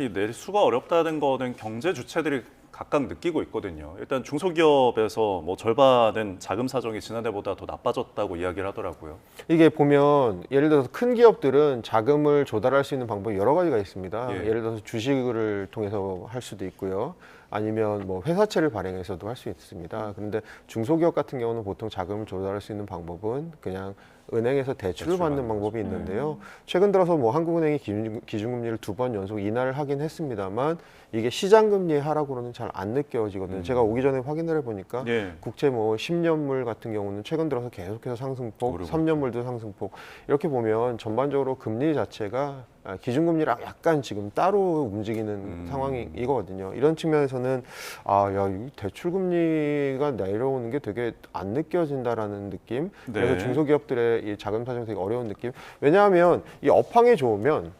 이 내수가 어렵다는 거는 경제 주체들이 각각 느끼고 있거든요. 일단 중소기업에서 뭐 절반은 자금 사정이 지난해보다 더 나빠졌다고 이야기를 하더라고요. 이게 보면 예를 들어서 큰 기업들은 자금을 조달할 수 있는 방법이 여러 가지가 있습니다. 예. 예. 를 들어서 주식을 통해서 할 수도 있고요. 아니면 뭐 회사채를 발행해서도 할 수 있습니다. 그런데 중소기업 같은 경우는 보통 자금을 조달할 수 있는 방법은 그냥 은행에서 대출을 대출 받는 방법이 있는데요. 최근 들어서 뭐 한국은행이 기준- 기준금리를 두 번 연속 인하를 하긴 했습니다만 이게 시장금리의 하락으로는 잘안 느껴지거든요. 음. 제가 오기 전에 확인을 해보니까 예. 국채 뭐 10년물 같은 경우는 최근 들어서 계속해서 상승폭, 오르고 3년물도 상승폭 이렇게 보면 전반적으로 금리 자체가 아, 기준금리랑 약간 지금 따로 움직이는 음. 상황이거든요. 이런 측면에서는 아, 야, 이 대출 금리가 내려오는 게 되게 안 느껴진다라는 느낌. 네. 그래서 중소기업들의 이 자금 사정 되게 어려운 느낌. 왜냐하면 이 업황이 좋으면 어,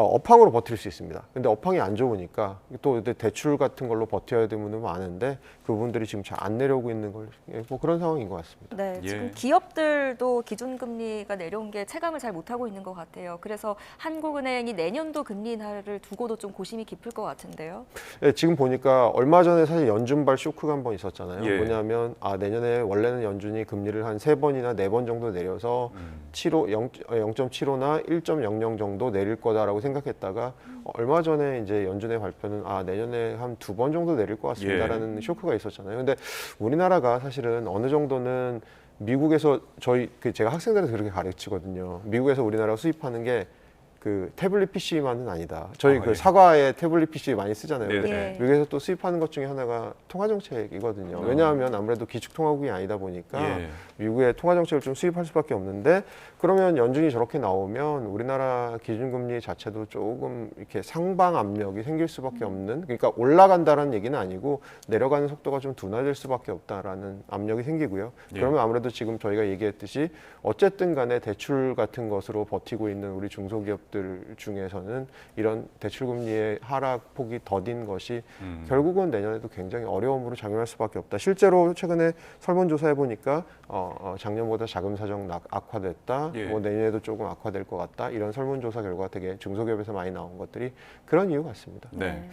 업황으로 버틸 수 있습니다. 근데 업황이 안 좋으니까 또 대출 같은 걸로 버텨야 되는 부분은 많은데 그 부분들이 지금 잘 안 내려오고 있는 걸 뭐 그런 상황인 것 같습니다. 네, 예. 지금 기업들도 기준금리가 내려온 게 체감을 잘 못하고 있는 것 같아요. 그래서 한국은행이 내년도 금리 인하를 두고도 좀 고심이 깊을 것 같은데요. 예, 지금 보니까 얼마 전에 사실 연준발 쇼크가 한 번 있었잖아요. 예. 뭐냐면 아 내년에 원래는 연준이 금리를 한 세 번이나 네 번 정도 내려서 음. 7호 0, 0.75나 1.00 정도 내릴 거다라고 생각했다가 얼마 전에 이제 연준의 발표는 아 내년에 한 두 번 정도 내릴 것 같습니다라는 쇼크가 있었잖아요. 근데 우리나라가 사실은 어느 정도는 미국에서 저희 그 제가 학생들한테 그렇게 가르치거든요. 미국에서 우리나라가 수입하는 게 그 태블릿 PC만은 아니다. 저희 아, 그 예. 사과에 태블릿 PC 많이 쓰잖아요. 네네. 근데 예. 미국에서 또 수입하는 것 중에 하나가 통화 정책이거든요. 어. 왜냐하면 아무래도 기축 통화국이 아니다 보니까 예. 미국의 통화 정책을 좀 수입할 수밖에 없는데 그러면 연준이 저렇게 나오면 우리나라 기준금리 자체도 조금 이렇게 상방 압력이 생길 수밖에 없는 그러니까 올라간다라는 얘기는 아니고 내려가는 속도가 좀 둔화될 수밖에 없다라는 압력이 생기고요. 예. 그러면 아무래도 지금 저희가 얘기했듯이 어쨌든 간에 대출 같은 것으로 버티고 있는 우리 중소기업 들 중에서는 이런 대출 금리의 하락 폭이 더딘 것이 음. 결국은 내년에도 굉장히 어려움으로 작용할 수밖에 없다. 실제로 최근에 설문조사해 보니까 어, 어, 작년보다 자금 사정 낙- 악화됐다. 예. 뭐 내년에도 조금 악화될 것 같다. 이런 설문조사 결과 되게 중소기업에서 많이 나온 것들이 그런 이유 같습니다. 네.